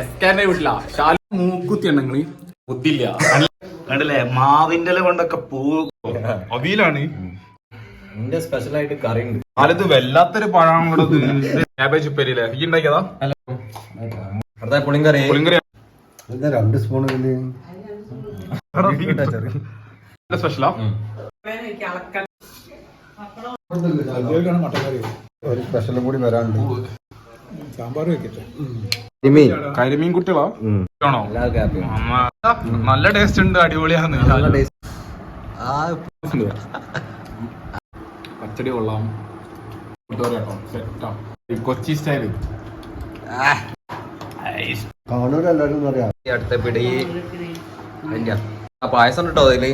എസ്കാന്റെ വീട്ടില. ഷാലു മൂക്കുത്തി ഉണ്ടെങ്കിൽ ബുദ്ധില്ല കണ്ടില്ലേ മാവിന്റെ ഇല കൊണ്ടൊക്കെ പൂ അവിയിലാണ്. എന്റെ സ്പെഷ്യൽ ആയിട്ട് കറി ഉണ്ട്. കാലത്ത് വല്ലാത്തൊരു പഴം കൂടെ ക്യാബേജ് ഉപ്പേരിയില്ലേ? ഈ ഉണ്ടാക്കിയതാ? അടുത്ത പുളിങ്കറി. പുളിങ്കറി എന്താ രണ്ട് സ്പൂൺ സ്പെഷ്യലാ ഒരു സ്പെഷ്യലും കൂടി വരാനുണ്ട്. കരിമീൻ. കുട്ടികളാ? ആണോ? നല്ല ടേസ്റ്റ് ഉണ്ട് അടിപൊളിയാണ് നല്ല taste. ആ പച്ചടി കൊള്ളാം. കൊച്ചി സ്റ്റൈൽ. അടുത്ത പിടി. ആ പായസം കേട്ടോ അതിൽ?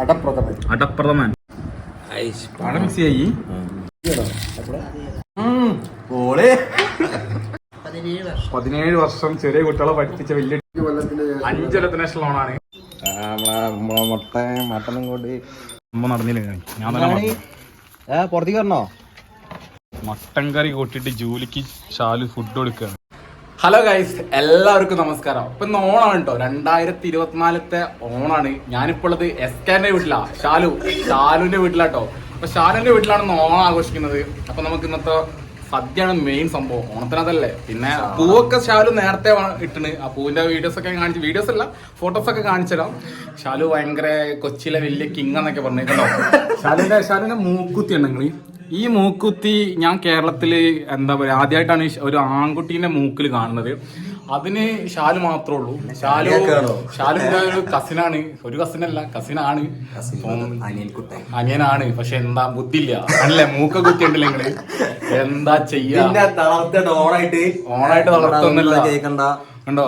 അടപ്രഥമൻ. അടപ്രഥമൻ. പഴം മിക്സ് ചെയ്യി പതിനേഴ് വർഷം ചെറിയ കുട്ടികളെ പഠിപ്പിച്ച വലിയ കൊല്ലത്തിന്റെ അഞ്ചലത്തിന് ലോണാണ് മുട്ട മട്ടനും കൂടി നടന്നില്ല ഞാൻ. പുറത്തേക്ക് വരണോ? മട്ടൻ കറി കൂട്ടിട്ട് ജോലിക്ക് ഷാലു ഫുഡ് കൊടുക്കുകയാണ് ഹലോ ഗൈസ് എല്ലാവർക്കും നമസ്കാരം. ഇപ്പൊ ഇന്ന് ഓണാണ് കേട്ടോ രണ്ടായിരത്തി ഇരുപത്തിനാലത്തെ ഓണാണ്. ഞാനിപ്പോൾ ഉള്ളത് എസ്കാന്റെ വീട്ടിലാ. ഷാലു. ഷാലുവിന്റെ വീട്ടിലാട്ടോ അപ്പൊ ഷാലുവിന്റെ വീട്ടിലാണ് ഓണം ആഘോഷിക്കുന്നത്. അപ്പൊ നമുക്ക് ഇന്നത്തെ സദ്യയാണ് മെയിൻ സംഭവം. ഓണത്തിനകത്തല്ലേ പിന്നെ പൂവൊക്കെ ഷാലു നേരത്തെ ഇട്ടിന്. ആ പൂവിന്റെ വീഡിയോസ് ഒക്കെ കാണിച്ച് വീഡിയോസ് അല്ല ഫോട്ടോസ് ഒക്കെ കാണിച്ചുതരാം ഷാലു ഭയങ്കര കൊച്ചിയിലെ വലിയ കിങ് എന്നൊക്കെ പറഞ്ഞിട്ടുണ്ടോ? ഷാലുവിന്റെ ഷാലുവിന്റെ മൂക്കുത്തി ഉണ്ടെങ്കിൽ ഈ മൂക്കുത്തി ഞാൻ കേരളത്തിൽ എന്താ പറയാ ആദ്യമായിട്ടാണ് ഒരു ആൺകുട്ടീന്റെ മൂക്കിൽ കാണുന്നത്. അതിന് ഷാൽ മാത്രമേ ഉള്ളൂ. ഷാലു ഷാലുവിന്റെ ഒരു കസിനാണ്. ഒരു കസിനല്ല കസിനാണ്. അനിയനാണ്. പക്ഷെ എന്താ ബുദ്ധില്ല അല്ലേ മൂക്ക കുത്തി ഉണ്ടല്ലേ നിങ്ങൾ? എന്താ ചെയ്യാ? ഓണായിട്ട് ഓണായിട്ട് കണ്ടോ?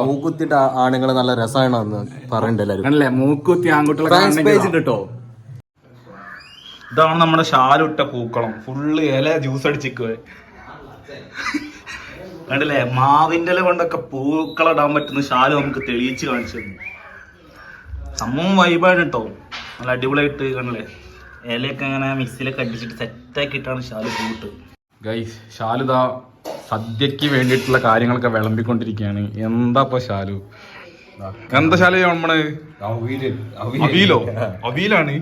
മൂക്കുത്തിട്ട് ആണുങ്ങൾ നല്ല രസമാണെന്ന് പറയണ്ടല്ലേ മൂക്കുത്തി ആൺകുട്ടികളെ കേട്ടോ ഇതാണ് നമ്മുടെ ഷാലുട്ട പൂക്കളം. ഫുള്ള് ഇല ജ്യൂസ് അടിച്ചിക്കുവേ കണ്ടില്ലേ? മാവിന്റെ ഇല കൊണ്ടൊക്കെ പൂക്കളിടാൻ പറ്റുന്ന ശാലു നമുക്ക് തെളിയിച്ച് കാണിച്ചു തന്നു. സംഭവം വൈബാണ് കേട്ടോ നല്ല അടിപൊളിയായിട്ട് കണ്ടില്ലേ? ഇലയൊക്കെ അങ്ങനെ മിക്സിയിലൊക്കെ അടിച്ചിട്ട് സെറ്റാക്കിയിട്ടാണ് ശാലു പൂട്ട് ഗൈസ് ഷാലുദ സദ്യക്ക് വേണ്ടിയിട്ടുള്ള കാര്യങ്ങളൊക്കെ വിളമ്പിക്കൊണ്ടിരിക്കുകയാണ്. എന്താ ഇപ്പൊ ഷാലു എന്താ ഷാലു നമ്മൾ അവീലോ അവീലാണ്.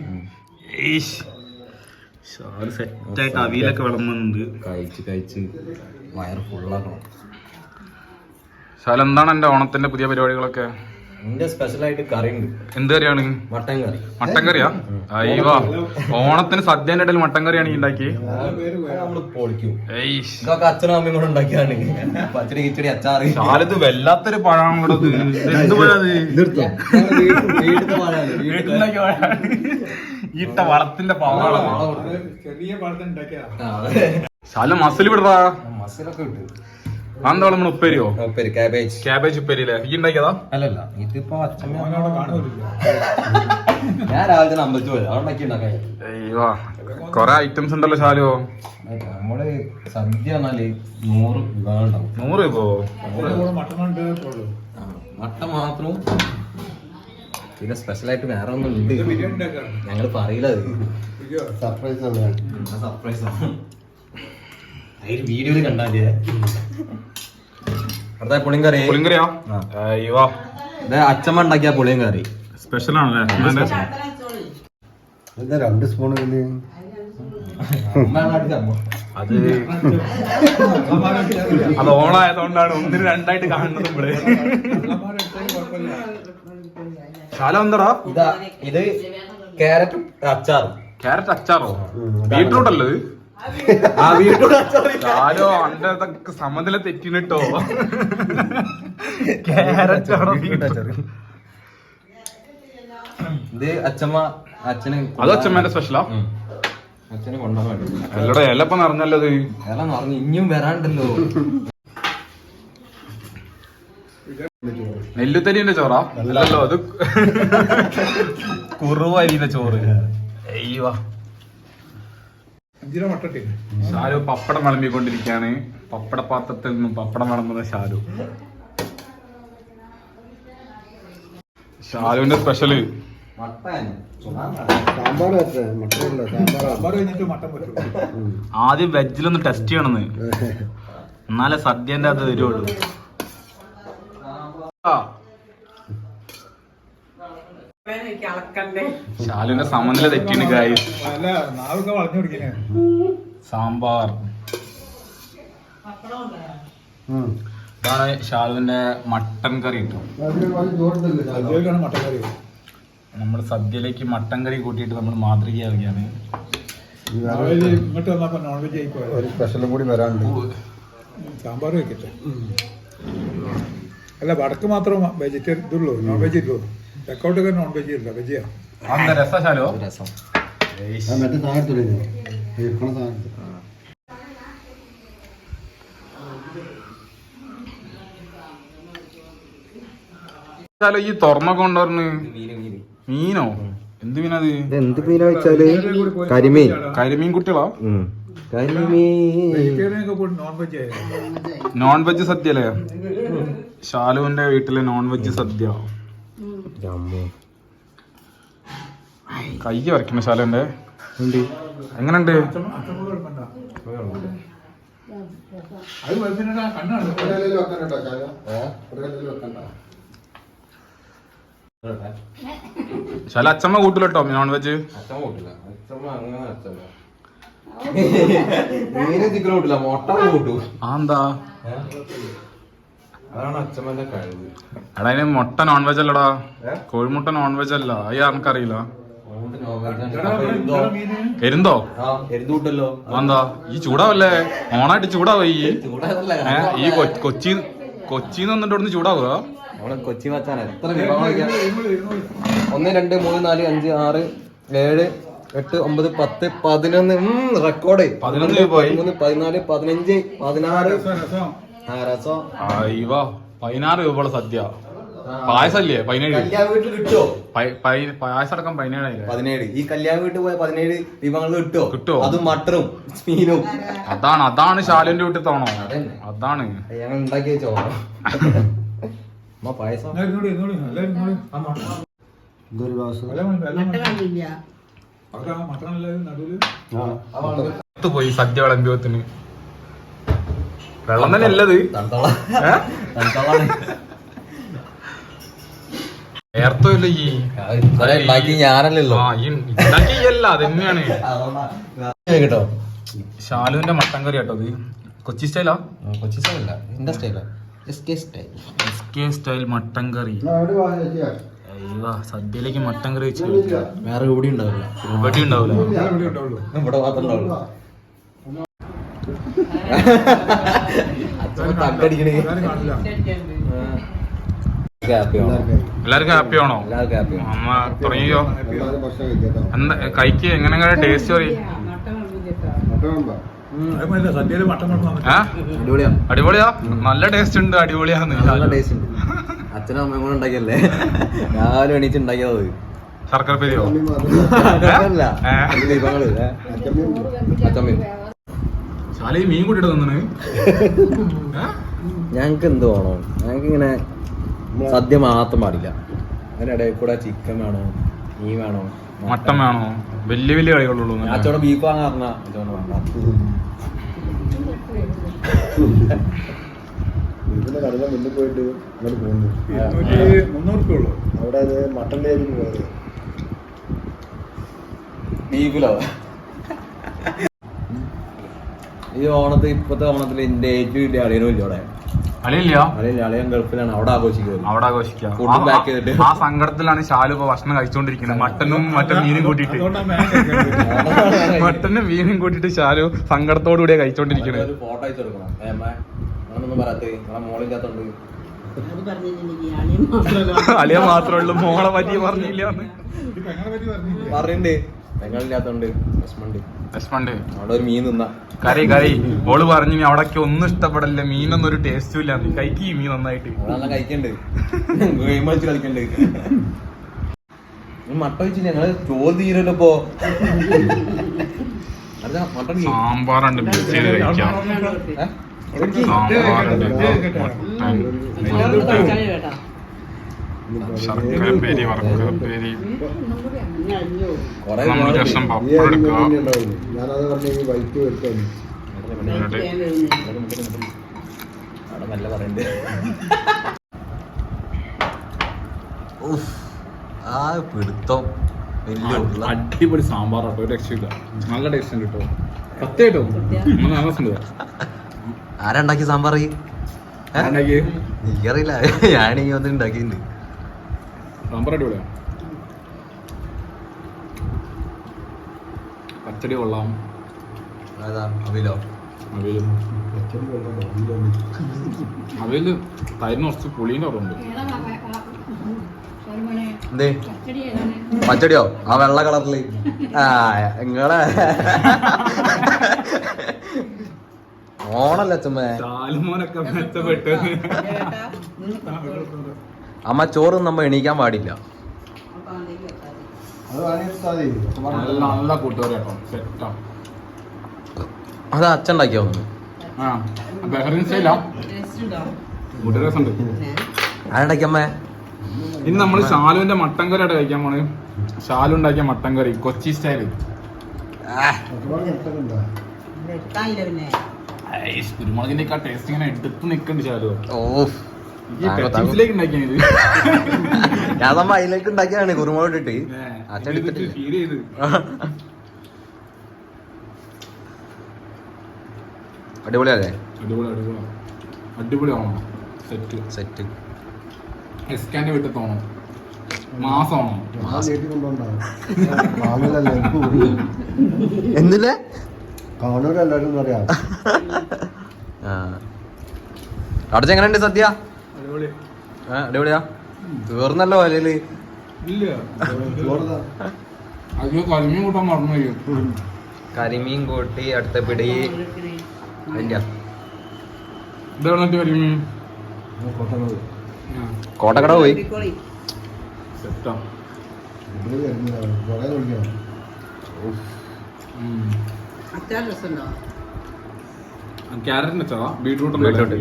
ശാലു സെറ്റായിട്ട് അവിയിലൊക്കെ വിളമ്പുന്നുണ്ട്. കഴിച്ച് കഴിച്ച് വയറ് ഫുള്ളാക്കണം ഷാലു എന്താണ് എന്റെ ഓണത്തിന്റെ പുതിയ പരിപാടികളൊക്കെ? കറി ഉണ്ട് എന്ത് കറിയാണ്? മട്ടൻ കറി. മട്ടൻ കറിയാ? അയ്യോ ഓണത്തിന് സദ്യന്റെ ഇടയിൽ മട്ടൻ കറിയാണ് ഉണ്ടാക്കി പൊളിക്കും. ഇതൊക്കെ അച്ഛനും അമ്മയും കൂടെ ഉണ്ടാക്കിയാണ് പച്ചടി കിച്ചടി അച്ചാറ്. ഷാലത് വല്ലാത്തൊരു പഴം കൂടെ എന്ത്. ഇട്ട. ഈട്ട വളത്തിന്റെ പാവാണ് ചെറിയ. ശാല മസിൽ വിടറാ. മസിലൊക്കെ ഇട്ട്. അതെന്താ നമ്മൾ ഉപ്പേരിയോ? ഉപ്പേരി കാബേജ് ക്യാബേജ് ഉപ്പേരിയില്ലേ? ഈ ഉണ്ടാക്കിയതാ? അല്ലല്ല ഇതിപ്പോ അച്ഛൻ ഞാൻ രാവിലെ അമ്പലത്തിൽ പോയത്. അവിടെ ഉണ്ടാക്കി അയ്യോ കൊറേ ഐറ്റംസ് ഉണ്ടല്ലോ ശാലുവോ നമ്മൾ സദ്യ പറഞ്ഞാൽ നൂറ് വിഭവം ഉണ്ടാവും. നൂറ് ഇപ്പോ മട്ട മാത്രവും. പിന്നെ സ്പെഷ്യൽ ആയിട്ട് വേറെ ഒന്നും ഉണ്ട് ഞങ്ങൾ പറയില്ല സർപ്രൈസ് സർപ്രൈസ് ആണ്. അതിൽ വീഡിയോയിൽ കണ്ടാലേ അടുത്ത പുളിയും കറി പുളിങ്കറിയാ. അയ്യോ ഇത് അച്ഛമ്മ ഉണ്ടാക്കിയ പുളിയും കറി സ്പെഷ്യൽ ആണല്ലേ? എന്താ രണ്ട് സ്പൂൺ അത് അത് ഓണായതുകൊണ്ടാണ് ഒന്നിന് രണ്ടായിട്ട് കാണുന്നത് ഇവിടെ. ശാലം എന്തടാ? ഇതാ ഇത് ക്യാരറ്റും അച്ചാർ ക്യാരറ്റ് അച്ചാറോ? ബീട്രൂട്ട് അല്ലേ ആ അന്റെ ഇതൊക്കെ സമനില തെറ്റിനിട്ടോ. ഇത് അച്ഛമ്മ അച്ഛന് അത് അച്ഛമ്മേന്റെ സ്പെഷ്യലാ. അച്ഛന് കൊണ്ടുപോകാൻ വേണ്ടി എല്ലടെ എല്ലപ്പ നിറഞ്ഞല്ലോ ഇത്. എല്ലാം പറഞ്ഞു ഇനിയും വരാണ്ടല്ലോ. നെല്ലുത്തരിന്റെ ചോറാ? അല്ലല്ലോ അത് കുറുവരിന്റെ ചോറ്. അയ്യോ. ഷാരു പപ്പടം വിളമ്പിക്കൊണ്ടിരിക്കുകയാണ്. പപ്പട പാത്രത്തിൽ നിന്നും പപ്പടം വിളമ്പുന്ന ഷാരു. ഷാരുവിന്റെ സ്പെഷ്യൽ. ആദ്യം വെജിലൊന്ന് ടെസ്റ്റ് ചെയ്യണമെന്ന് എന്നാലേ സദ്യന്റെ അത് വരുള്ളൂ ശാലുവിന്റെ സമനില തെറ്റിന് കായ് സാമ്പാർ. ഇതാണ് ഷാലുവിന്റെ മട്ടൻ കറി കിട്ടും സദ്യയിലാണ് മട്ടൻ കറി. നമ്മൾ സദ്യയിലേക്ക് മട്ടൻ കറി കൂട്ടിയിട്ട് നമ്മൾ മാതൃകയാവുകയാണ് ഒരു സ്പെഷ്യലും കൂടി വരാനുണ്ട്. സാമ്പാർ വെക്കട്ടെ. അല്ല വടക്ക് മാത്രം വെജിറ്റേറിയൻ ഇതുള്ളൂ നോൺ വെജ് ഇല്ലൂ? തെക്കോട്ടൊക്കെ നോൺ വെജ് ഇല്ല വെജിയാ രസ മറ്റേ ഇരിക്കണ സാധനത്തിൽ ഈ തുറന്ന മീന് എന്ത് മീനത്? ഇത് എന്ത് മീനാ വെച്ചാൽ? കരിമീൻ. കരിമീൻ കുട്ടികളാ? നോൺ വെജ് ആയിരുന്നു നോൺ വെജ് സദ്യ അല്ലേ ഷാലുവിന്റെ വീട്ടിലെ നോൺ വെജ് സദ്യ. കൈ വരയ്ക്കുന്ന എങ്ങനെയുണ്ട് ശാല അച്ചമ്മ കൂട്ടില്ലോ നോൺ വെജ് അച്ഛമ്മ കൂട്ടില്ല. അച്ഛമ്മ അങ്ങനെ അച്ഛമ്മ മീന് കൂട്ടില്ല മുട്ട കൂട്ടു. ആ എന്താ? അതാണ് അച്ഛമ്മന്റെ കഴിവ്. എടാ അതിന് മുട്ട നോൺ വെജ് അല്ലടാ കോഴിമുട്ട നോൺ വെജ് അല്ല. അയ്യ നമുക്കറിയില്ല എരുന്തോ? എന്താ ഈ ചൂടാവല്ലേ? ഓണായിട്ട് ചൂടാവ ഈ? ഈ കൊച്ചി കൊച്ചി കൊച്ചിന്ന് വന്നിട്ട് ഇവിടുന്ന് ചൂടാവുക കൊച്ചി എത്ര ഒന്ന് രണ്ട് മൂന്ന് നാല് അഞ്ച് ആറ് ഏഴ് എട്ട് ഒമ്പത് പത്ത് പതിനൊന്ന്. റെക്കോർഡ്. പതിനൊന്ന്. പതിമൂന്ന് പതിനാല് പതിനഞ്ച് പതിനാറ്. അയ്യോ പതിനാറ് രൂപ സദ്യ. പായസല്ലേ? പതിനേഴ്. കല്യാണ വീട്ടിൽ കിട്ടുമോ പായസം അടക്കം പതിനേഴായി പതിനേഴ്. ഈ കല്യാണ വീട്ടിൽ പോയ പതിനേഴ് വിഭവങ്ങൾ കിട്ടുമോ കിട്ടോ അതും മട്ടറും മീനും. അതാണ് അതാണ് ശാലുന്റെ വീട്ടിൽ തോണോ. അതാണ്. ഞങ്ങൾ ഉണ്ടാക്കി വെച്ചോ അമ്മ പായസം. ഇതൊരു ഗ്ലാസ് നല്ല മ- നല്ല മട്ടൻ മ- വാങ്ങിയില്ല അവിടെ ആ മട്ടൻ നല്ല നടുവിൽ ആ പോയി സദ്യ വിളമ്പിയത്തിന് വെള്ളം തന്നെ അല്ലത് ഈ ഉണ്ടാക്കി ഞാനല്ലല്ലോ അതന്നെയാണ് കേട്ടോ. ശാലുവിന്റെ മട്ടൻ കറി കേട്ടോ ഇത് കൊച്ചി സ്റ്റൈലാ? കൊച്ചി സ്റ്റൈലല്ല. എന്റെ സ്റ്റൈലാ. S K style. S K style mutton curry. സദ്യയിലേക്ക് mutton curry വെച്ച്. വേറെ എവിടെ ഉണ്ടാവില്ല. ഇവിടെ ഉണ്ടാവില്ല. ഇവിടെ മാത്രമേ ഉണ്ടാവുള്ളൂ. തക്കടിക്കണേ ആരും കാണില്ല. ഹാപ്പി ആണോ? എല്ലാവർക്കും ഹാപ്പി ആണോ? എല്ലാവർക്കും ഹാപ്പി ആണ്? അമ്മ തുടങ്ങിയോ എന്താ കൈക്ക് എങ്ങനെ ടേസ്റ്റ് പറയും അടിപൊളിയാ. നല്ല ടേസ്റ്റ് ഉണ്ട് അടിപൊളിയാന്ന് നല്ല ടേസ്റ്റ് ഉണ്ട്. അച്ഛനും അമ്മയും കൂടെ ഉണ്ടാക്കിയല്ലേ? ഞാനും എണീച്ച് ഉണ്ടാക്കിയത് ശർക്കര പെരിയോ? അല്ല ഏ? വിഭവങ്ങൾ ഏ? അച്ചമ്മയും ശാല മീൻ കൂട്ടിട്ട് ഞങ്ങക്ക് എന്ത് വേണോ? ഞങ്ങക്ക് ഇങ്ങനെ സദ്യ മാത്രം പാടില്ല. അതിനിടയിൽ കൂടെ ചിക്കൻ വേണോ? മീൻ വേണോ? മട്ടൻ വേണോ? വലിയ വലിയ കളികളുള്ളൂ ഞാൻ അച്ചോടെ ബീഫ് വാങ്ങാൻ പറഞ്ഞ അച്ചോടെ വേണ്ട. ഇതിന്റെ കടല മുന്നിൽ പോയിട്ട് ഇങ്ങോട്ട് പോകുന്നു. അവിടെ അത് മട്ടന്റെ ആയിരിക്കും പോയത്. ബീഫിലോ ഈ ഓണത്തെ ഇപ്പത്തെ ഓണത്തിൽ എന്റെ ഏറ്റവും വലിയ അളിയനും ഇല്ല അവിടെ? അളിയില്ല അളിയില്ല അളിയൻ ഗൾഫിലാണ് അവിടെ ആഘോഷിക്കുന്നത് അവിടെ ആഘോഷിക്കാം. Food ആ- pack ചെയ്തിട്ട്. ആ സങ്കടത്തിലാണ് ശാലു ഇപ്പൊ ഭക്ഷണം കഴിച്ചോണ്ടിരിക്കുന്നത്. മട്ടനും മറ്റേ മീനും കൂട്ടിയിട്ട്. കഴിക്കുന്നത്. മട്ടനും മീനും കൂട്ടിയിട്ട് ശാലു സങ്കടത്തോടു കൂടിയാ കഴിച്ചോണ്ടിരിക്കുന്നത് ഒരു ഫോട്ടോ അയച്ചു കൊടുക്കണം ഏ, അമ്മ ഞാനൊന്നും പറയാത്ത. നിങ്ങളെ മോളില്ലാത്തോണ്ട് അത് പറഞ്ഞില്ലെങ്കിൽ ആളിയും മാത്രമല്ല. അളിയ മാത്രമേ ഉള്ളൂ. മോളെ പറ്റി പറഞ്ഞില്ല? എന്ന് വിഷമണ്ട് അവിടെ ഒരു മീൻ നിന്നാ കറി കറി. ഓൾ പറഞ്ഞു നീ അവിടൊക്കെ ഒന്നും ഇഷ്ടപ്പെടില്ല. മീനൊന്നും ഒരു ടേസ്റ്റും ഇല്ല കഴിക്കി മീൻ നന്നായിട്ട്. നല്ല കഴിക്കണ്ട്. ഗെയിം കളിച്ച് കളിക്കണ്ട്. ഈ മട്ട വെച്ച് ഞങ്ങൾ ചോറ് തീരല്ലോ ഇപ്പോ? സാമ്പാറുണ്ട്. മിക്സ് ചെയ്ത് കഴിക്കാം. ഏ? എടുക്ക്. സാമ്പാറുണ്ട്. മട്ടൻ. എല്ലാവരും തക്കാളി കേട്ടാ ശർക്കര പേരി വറുക്കര പേരി ഇനി അരിഞ്ഞു പോകും. കൊറേ നമ്മൾ രസം പപ്പടം എടുക്കുക. ആ പിടുത്തം. അടിപൊളി സാമ്പാർ കേട്ടോ. ഒരു രക്ഷയില്ല. നല്ല ടേസ്റ്റ് ഉണ്ട് കേട്ടോ. സത്യമായിട്ടോ. നല്ല രസമുണ്ട് ആരാ ഉണ്ടാക്കി സാമ്പാർ? ഈ? അറിയില്ല ഞാനീ ഉണ്ടാക്കിയിട്ടുണ്ട് സാമ്പാർ അടിപൊളിയാണ് പച്ചടി കൊള്ളാം. അവിലോ. അവയിൽ. തൈരിന് കുറച്ച് പുളീന്റെ കുറവുണ്ട്. എന്തേ? പച്ചടിയോ? ആ വെള്ള കളറിൽ. ആ നിങ്ങളെ ഓണല്ലേ ചുമ്മാ മെച്ചപ്പെട്ട്. അമ്മ ചോറും നമ്മ എണീക്കാൻ പാടില്ല. നല്ല നല്ല സെറ്റാ. അത് അച്ഛൻ ഉണ്ടാക്കിയാ ഒന്ന് ആ ബഹറിൻ സ്റ്റൈലാ ആരുണ്ടാക്കി അമ്മേ? ഇനി നമ്മൾ ഷാലുവിന്റെ മട്ടൻ കറി ആയിട്ട് കഴിക്കാൻ പോണ്. ഷാലു ഉണ്ടാക്കിയ മട്ടൻ കറി കൊച്ചി സ്റ്റൈൽ. കുരുമുളകിന്റെ ഒക്കെ ടേസ്റ്റ് ഇങ്ങനെ എടുത്ത് നിൽക്കുന്നുണ്ട് ഷാലു ഓ ഈ പെച്ചിൻസിലേക്ക് ഉണ്ടാക്കിയത് ഞാൻ നമ്മ അതിലേക്ക് ഉണ്ടാക്കിയതാണ് കുരുമുളക് ഇട്ടിട്ട് അച്ഛൻ എടുത്തിട്ടില്ല അടിപൊളിയല്ലേ? അടിപൊളി അടിപൊളി. അടിപൊളിയാവണം സെറ്റ് സെറ്റ് വീട്ടിൽ മാസമാണോ. എന്തില്ലേ കാണൂരല്ലാരും പറയാം. ആ. അവിടെ എങ്ങനെയുണ്ട് സദ്യ? അടിപൊളിയാ? തീർന്നല്ലോ ഇല്ല. അയ്യോ കരിമീൻ കൂട്ടാൻ മറന്നു കരിമീൻ കൂട്ടി അടുത്ത പിടി. കരിമീൻ? കോട്ടക്കട പോയി. സെറ്റാ. അച്ചാറാ? Beetroot beetroot.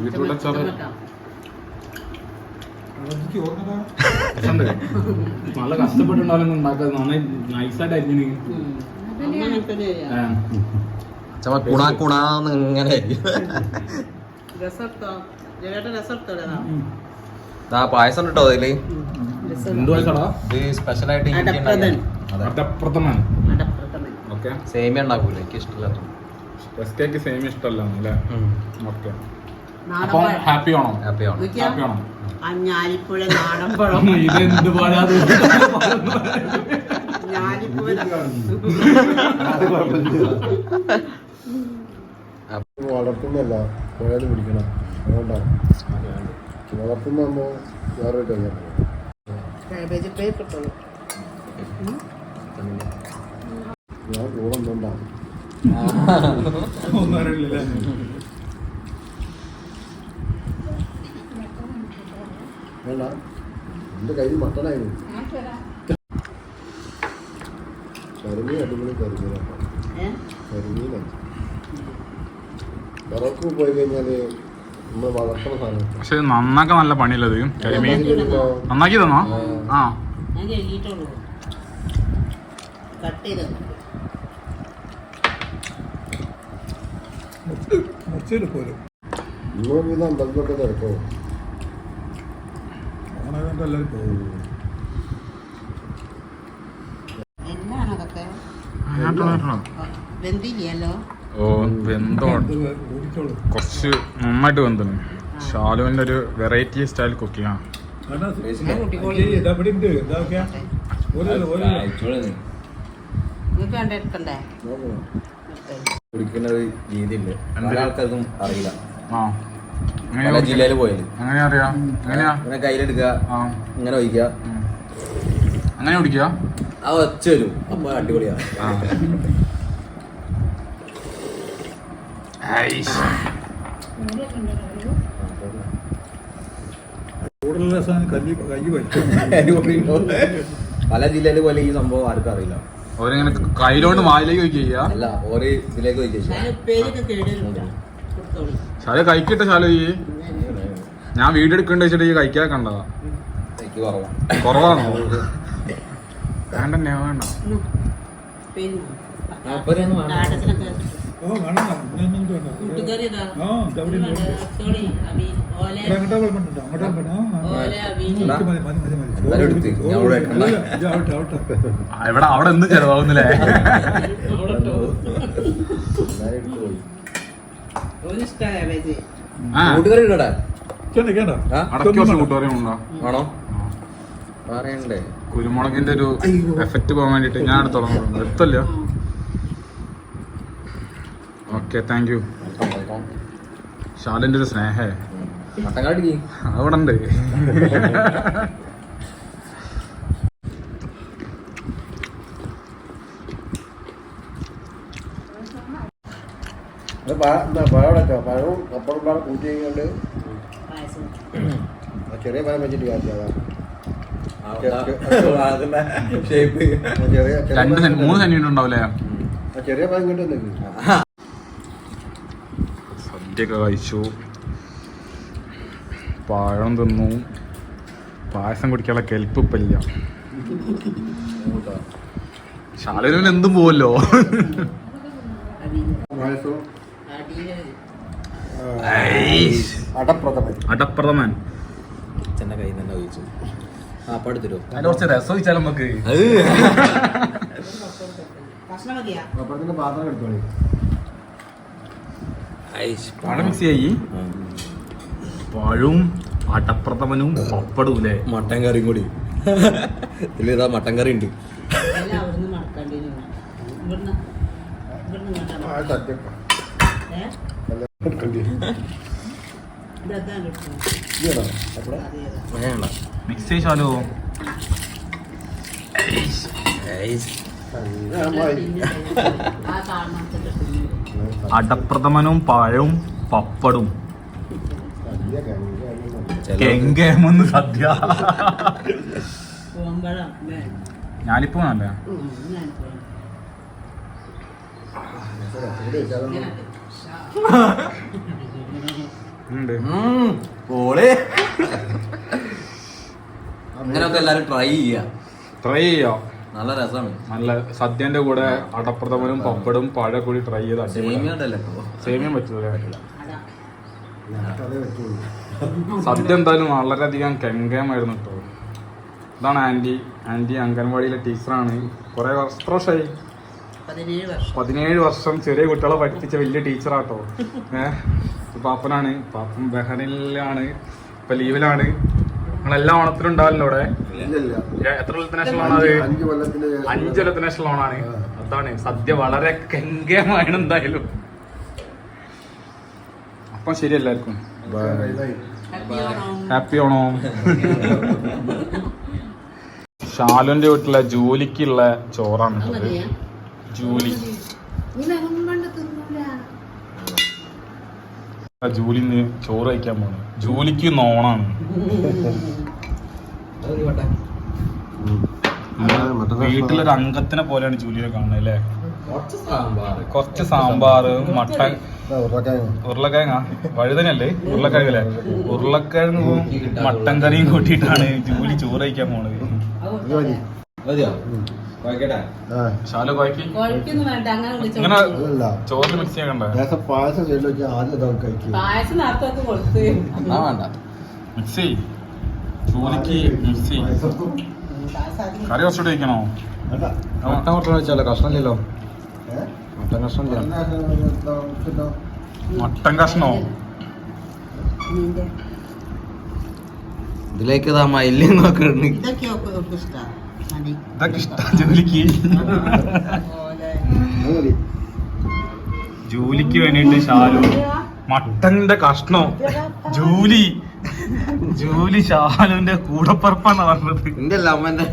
ബീട്രൂട്ട് അച്ചാറ്. നല്ല കഷ്ടപ്പെട്ടുണ്ടാവും ഉണ്ടാക്കാതെ നന്നായി നൈസായിട്ട് അരിഞ്ഞു കുണാ കുണാന്ന് ഇങ്ങനെ ആ പായസം കിട്ടോ അതിൽ? അടപ്രഥമൻ. സേമിയ ഉണ്ടാക്കൂല? എനിക്ക് ഇഷ്ടമില്ല സേമിയ ഇഷ്ടമല്ല ഓക്കെ. അപ്പം ഹാപ്പി ആണോ? ഹാപ്പി ഞാലിപ്പുഴ പാടാത് ഞാലിപ്പുഴ വളർത്തുന്നല്ല പുഴയിൽ പിടിക്കണം. അതുകൊണ്ടാണ് വളർത്തുന്നതാകുമ്പോൾ വേറെ ഞാൻ കൂടെ ഒന്നും അറിയില്ല. വേണ്ട. എന്റെ കയ്യിൽ മട്ടണായിരുന്നു കരിമീൻ അടിപൊളി കരിമീനാണ് കരിമീനാണ് വിറക്ക് പോയി കഴിഞ്ഞാൽ നമ്മൾ വളർത്തണ സാധനം. പക്ഷെ നന്നാക്കാൻ നല്ല പണിയുള്ളത് കരിമീൻ? നന്നാക്കി തന്നോ? ആ. കട്ട് ചെയ്ത് ഇത് അമ്പലത്തിലൊക്കെ തിരക്കോ? ഓണായതുകൊണ്ട് എല്ലാവരും പോകും. എന്താണ് അതൊക്കെ? വെന്തില്ലല്ലോ. ഓ വെന്തോണ്ട് കുറച്ച് നന്നായിട്ട് വെന്തിന് ഷാലുവിന്റെ ഒരു വെറൈറ്റി സ്റ്റൈൽ കുക്കിംഗ് ആണ് ഇതവിടെ ഉണ്ട് ഇതൊക്കെ ഒരു ഒരു. നിങ്ങൾക്ക് വേണ്ട എടുക്കണ്ടേ? നോക്കണം. കുടിക്കുന്ന ഒരു രീതിയുണ്ട് എന്ത്? ആൾക്കാർക്കും അറിയില്ല. ആ. പല ജില്ലയിൽ ജില്ലയിൽ അങ്ങനെ അറിയാം? എങ്ങനെയാ? ഇങ്ങനെ കയ്യിലെടുക്കുക ആ. ഇങ്ങനെ ഒഴിക്കുക. അങ്ങനെ കുടിക്കുക ആ ഒച്ച വരും. അപ്പൊ അടിപൊളിയാ. ആ. ഐസ്. കൂടുതൽ രസം കല്ലി കൈ പല ജില്ലയിൽ പോലെ ഈ സംഭവം ആർക്കും അറിയില്ല. ഓരിങ്ങനെ കയ്യിലോണ്ട് വായിലേക്ക് വയ്ക്കുക അല്ല ഓര് ഇതിലേക്ക് ഞാൻ ശാല കഴിക്കട്ടെ ശാല ഈ. ഞാൻ വീട് എടുക്കണ്ട വെച്ചിട്ട് ഈ കഴിക്കാൻ കണ്ടതാ. കൊറവാണോ? വേണ്ട. ഇവിടെ അവിടെ എന്ത് ചെലവാകുന്നില്ലേ? കൂട്ടുകറി ഇടടാ ആണോ? പറയണ്ടേ. കുരുമുളകിന്റെ ഒരു എഫക്റ്റ് പോകാൻ വേണ്ടിട്ട് ഞാൻ എടുത്തോളാം എടുത്തല്ലോ. ഓക്കെ താങ്ക് യു ഷാലിന്റെ ഒരു സ്നേഹേ. അവിടെ ഉണ്ട് അത് പഴ- എന്താ പഴം വെച്ചോ പഴവും അപ്പുറം പാടെ കൂട്ടി കഴിഞ്ഞുകൊണ്ട് പായസം ആ ചെറിയ പഴം വെച്ചിട്ട് രണ്ട് സെന്റ് മൂന്ന് സെന്റിമീറ്റർ ഉണ്ടാവില്ലേ ആ ചെറിയ പഴം സദ്യയൊക്കെ കഴിച്ചു. പഴം തിന്നു. പായസം കുടിക്കാനുള്ള കെൽപ്പ് ഇപ്പം ഇല്ല. ശാലന് എന്തും പോവല്ലോ. അടപ്രഥമൻ. അച്ഛന്റെ കയ്യിൽ നിന്ന് തന്നെ ഒഴിച്ചു. ആ അപ്പം എടുത്തിരോ അതിന്റെ കുറച്ച് രസം വെച്ചാൽ നമുക്ക് പാത്രം എടുത്തോളി. പഴം മിക്സ് ചെയ്യി പഴവും അടപ്രഥമനും പപ്പടും മട്ടൻ കറിയും കൂടി. ഇല്ലേതാ മട്ടൻ കറി ഉണ്ട്. ഇവിടുന്ന് ഇവിടുന്ന് ഇങ്ങോട്ടാ ആ സദ്യ ഏ എടുക്കണ്ടി. വേണ്ട മിക്സ് ചെയ്താലോ അടപ്രഥമനും പഴവും പപ്പടും കെങ്കേമെന്ന് സദ്യ. ഞാനിപ്പോ നല്ല ഓളെ അങ്ങനെയൊക്കെ എല്ലാരും ട്രൈ ചെയ്യാ. ട്രൈ ചെയ്യാം. നല്ല രസമാണ്. നല്ല സദ്യന്റെ കൂടെ അടപ്രഥമനും പപ്പടും പഴ കൂടി ട്രൈ ചെയ്ത് സേമിയ പറ്റില്ല സദ്യ എന്തായാലും വളരെയധികം കെങ്കേമായിരുന്നു കേട്ടോ ഇതാണ് ആന്റി. ആന്റി അംഗൻവാടിയിലെ ടീച്ചറാണ്. കുറെ വർഷം വർഷമായി പതിനേഴ് വർഷം. ചെറിയ കുട്ടികളെ പഠിപ്പിച്ച വലിയ ടീച്ചറാട്ടോ. ഏഹ് പാപ്പനാണ്. പാപ്പൻ ബഹനിലാണ് ഇപ്പൊ ലീവിലാണ്. നിങ്ങളെല്ലാം ഓണത്തിനും ഉണ്ടാവല്ലോ ഇവിടെ എത്ര കൊല്ലത്തിന് നാഷണൽ അഞ്ചു അഞ്ച് കൊല്ലത്തിന്റെ അഞ്ച് കൊല്ലത്തെ നാഷണൽ ഓണാണ്. അതാണ്. സദ്യ വളരെ കെങ്കേമാണ് എന്തായാലും. അപ്പം ശരി എല്ലാവർക്കും. ഹാപ്പി ഓണം. ഹാപ്പി ഓണോ. ഷാലുന്റെ വീട്ടിലെ ജോലിക്കുള്ള ചോറാണ്. ജൂലി. ജോലി ചോറ് കഴിക്കാൻ പോണു. ജൂലിക്ക് നോണാണ്. വീട്ടിലൊരു അംഗത്തിനെ പോലെയാണ് ജൂലിയെ കാണുന്നത് അല്ലേ? കുറച്ച് സാമ്പാർ കുറച്ച് സാമ്പാർ മട്ടൻ. ഉരുളക്കിഴങ്ങ്. ഉരുളക്കിഴങ്ങ? വഴുതനല്ലേ ഉരുളക്കിഴങ്ങല്ലേ? ഉരുളക്കിഴങ്ങും മട്ടൻ കറിയും കൂട്ടിയിട്ടാണ് ജൂലി ചോറ് കഴിക്കാൻ പോണത്. മതിയോ? കഴിക്കട്ടെ? ആ. ശാലു കോയക്ക് കുഴപ്പൊന്നും വേണ്ട അങ്ങനെ വിളിച്ചോ. ഇങ്ങനെ ചോറിൽ മിക്സ് ചെയ്യണ്ട പായസം ആദ്യം ഇതൊക്കെ കഴിക്കും. പായസം നേരത്തെ കൊടുത്ത്. എന്നാ വേണ്ട. മിക്സ് ചെയ് ജോലിക്ക് മിക്സ് ചെയ് പായസം. പായസം കറി കുറച്ചുകൂടെ കഴിക്കണോ? വേണ്ട. മട്ടൻ കൊട്ടണ വെച്ചാലോ? കഷ്ണമില്ലല്ലോ. ഏ? മട്ടൻ കഷ്ണം മട്ടൻ കഷ്ണോ? ഇതിലേക്ക് ഇതാ മയിൽ നോക്കണ്ട് ഇതൊക്കെ ഇഷ്ടമാണ് ജോലിക്ക്. ജോലിക്ക് വേണ്ടിയിട്ട് ഷാലു മട്ടന്റെ കഷ്ണോ. ജൂലി. ജൂലി ഷാലുന്റെ കൂടപ്പറപ്പാണ് പറഞ്ഞത്. എന്റെ അമ്മന്റെ.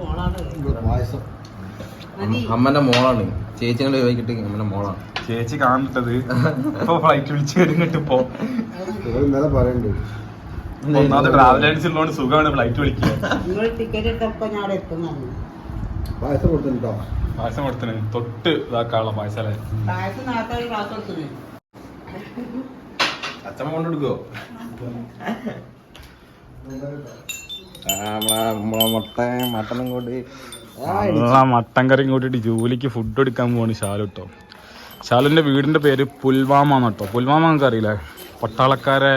മോളാണ്. അമ്മന്റെ മോളാണ്. ചേച്ചിങ്ങളെ ചോദിക്കിട്ട് അമ്മന്റെ മോളാണ്. ചേച്ചി കാണിട്ടത് ഇപ്പൊ ഫ്ലൈറ്റ് വിളിച്ചു വരുന്നിട്ട് ഇപ്പൊ. പറയണ്ടേ ഇന്നലെ പറയണ്ട്. ഒന്നാമത് ട്രാവൽ ഏജൻസി ഉള്ളതുകൊണ്ട് സുഖമാണ് ഫ്ലൈറ്റ് വിളിക്കുക നിങ്ങൾ ടിക്കറ്റ് എടുത്തപ്പോ ഞാൻ അവിടെ എത്തുന്നു പായസം കൊടുത്തിട്ടോ പായസം കൊടുത്തിന്. തൊട്ട് ഇതാക്കാനുള്ള പായസം അല്ലേ? പായസം നേരത്തെ ഒരു ക്ലാസ് കൊടുത്തു അച്ഛമ്മ കൊണ്ടെടുക്കോ മുട്ട മട്ടനും കൂടി മട്ടൻ കറിയും കൂട്ടിയിട്ട് ജോലിക്ക് ഫുഡ് എടുക്കാൻ പോവാണ് ശാലു കേട്ടോ വീടിന്റെ പേര് പുൽവാമ എന്ന് കേട്ടോ പുൽവാമ നമുക്ക് അറിയില്ലേ പട്ടാളക്കാരെ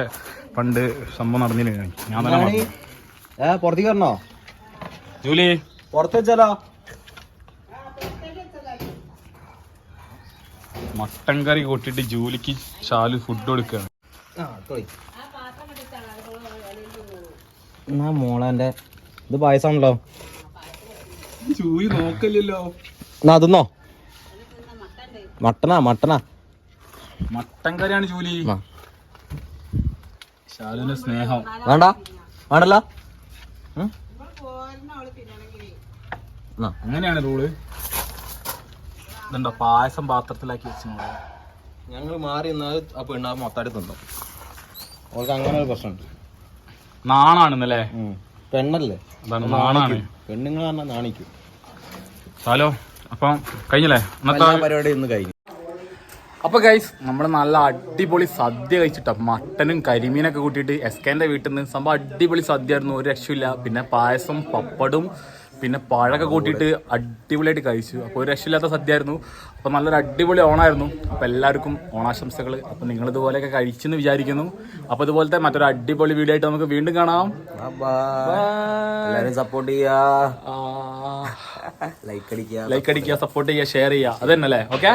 പണ്ട് സംഭവം നടന്നില്ല? ഞാൻ തന്നെ മറന്നു. ഏ പുറത്തേക്ക് വരണോ? ജൂലി. പുറത്ത് വെച്ചാലോ? മട്ടൻ കറി കൊട്ടിട്ട് ജൂലിക്ക് ചാൽ ഫുഡ് കൊടുക്കുകയാണ് എന്നാ മോളെന്റെ ഇത് പായസാണല്ലോ ജൂലി നോക്കല്ലോ എന്നാ അതെന്നോ മട്ടനാ മട്ടനാ. മട്ടൻ കറിയാണ് ജൂലി. ആ. സ്നേഹം. വേണ്ട. വേണ്ടല്ലോ. അങ്ങനെയാണ് റൂൾ ഇതുണ്ടോ പായസം പാത്രത്തിലാക്കി വെച്ചിട്ടുണ്ട് ഞങ്ങൾ മാറി നിന്നാൽ ആ പെണ്ണാ മൊത്തമായിട്ട് തിന്നും. ഓർക്ക് അങ്ങനെ ഒരു പ്രശ്നമുണ്ട്. നാണാണെന്നല്ലേ. പെണ്ണല്ലേ? അതാണ് നാണാണ്. പെണ്ണുങ്ങൾ പറഞ്ഞാൽ നാണിക്കും. ഹലോ അപ്പം കഴിഞ്ഞല്ലേ? ഇന്നത്തെ പരിപാടി ഇന്ന് കഴിഞ്ഞു. അപ്പൊ ഗൈസ് നമ്മൾ നല്ല അടിപൊളി സദ്യ കഴിച്ചിട്ട. മട്ടനും കരിമീനൊക്കെ കൂട്ടിയിട്ട് എസ്കേന്റെ വീട്ടിൽ നിന്ന് സംഭവം അടിപൊളി സദ്യ ആയിരുന്നു ഒരു രക്ഷയില്ല പിന്നെ പായസം പപ്പടും പിന്നെ പഴമൊക്കെ കൂട്ടിയിട്ട് അടിപൊളിയായിട്ട് കഴിച്ചു. അപ്പോൾ ഒരു രക്ഷയില്ലാത്ത സദ്യ ആയിരുന്നു അപ്പോൾ നല്ലൊരു അടിപൊളി ഓണായിരുന്നു. അപ്പോൾ എല്ലാവർക്കും ഓണാശംസകൾ അപ്പോൾ നിങ്ങൾ ഇതുപോലെയൊക്കെ കഴിച്ചെന്ന് വിചാരിക്കുന്നു. അപ്പോൾ ഇതുപോലത്തെ മറ്റൊരു അടിപൊളി വീഡിയോ ആയിട്ട് നമുക്ക് വീണ്ടും കാണാം. സപ്പോർട്ട് ചെയ്യാ ലൈക്ക് അടിക്കുക ലൈക്ക് അടിക്കുക സപ്പോർട്ട് ചെയ്യുക ഷെയർ ചെയ്യുക. അത് തന്നെ അല്ലേ ഓക്കെ